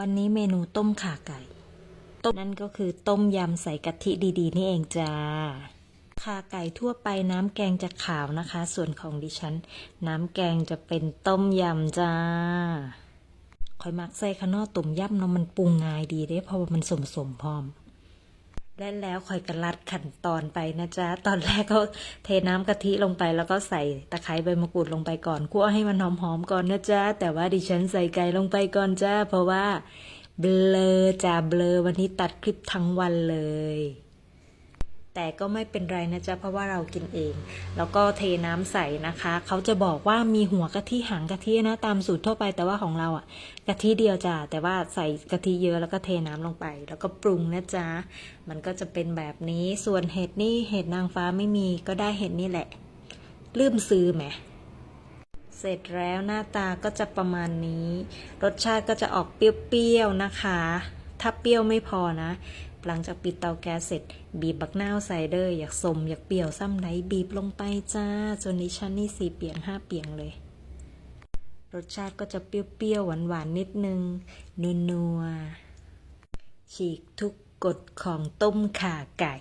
วันนี้เมนูต้มข่าไก่ ต้มนั่นก็คือต้มยำใส่กะทิดีๆ นี่เองจ้า ข่าไก่ทั่วไปน้ำแกงจะขาวนะคะ ส่วนของดิฉัน น้ำแกงจะเป็นต้มยำจ้าคอยมักใส่ข้างนอตุ่มยำเนาะมันปรุงง่ายดีเด้เพราะว่ามันสมสมพร้อม และแล้วคอยกระลัดขั้นตอนไปนะจ๊ะ ตอนแรกก็เทน้ำกะทิลงไปแล้วก็ใส่ตะไคร้ใบมะกรูดลงไปก่อนคั่วให้มันหอมๆก่อนนะจ๊ะ แต่ว่าดิฉันใส่ไก่ลงไปก่อนจ้าเพราะว่าเบลอจ้าเบลอวันนี้ตัดคลิปทั้งวันเลย แต่ก็ไม่เป็นไรนะจ๊ะเพราะว่าเรากินเอง แล้วก็เทน้ำใส่นะคะ เขาจะบอกว่ามีหัวกะทิหางกะทินะตามสูตรทั่วไปแต่ว่าของเราอะกะทิเดียวจ้ะแต่ว่าใส่กะทิเยอะแล้วก็เทน้ำลงไป แล้วก็ปรุงนะจ๊ะมันก็จะเป็นแบบนี้ส่วนเห็ดนี่เห็ดนางฟ้าไม่มีก็ได้เห็ดนี่แหละลืมซื้อไหมเสร็จแล้วหน้าตาก็จะประมาณนี้ รสชาติก็จะออกเปรี้ยวๆนะคะ ถ้าเปรี้ยวไม่พอนะ หลังจากปิดเตาแก๊สเสร็จ บีบบักนาวใส่เด้ออยากสมอยากเปรี้ยวซ้ำไหนบีบลงไปจ้า จนดิฉันนี่สี่เปียงห้าเปียงเลย รสชาติก็จะเปรี้ยวๆหวานๆนิดนึงนัวๆฉีกทุกกฎของต้มข่าไก่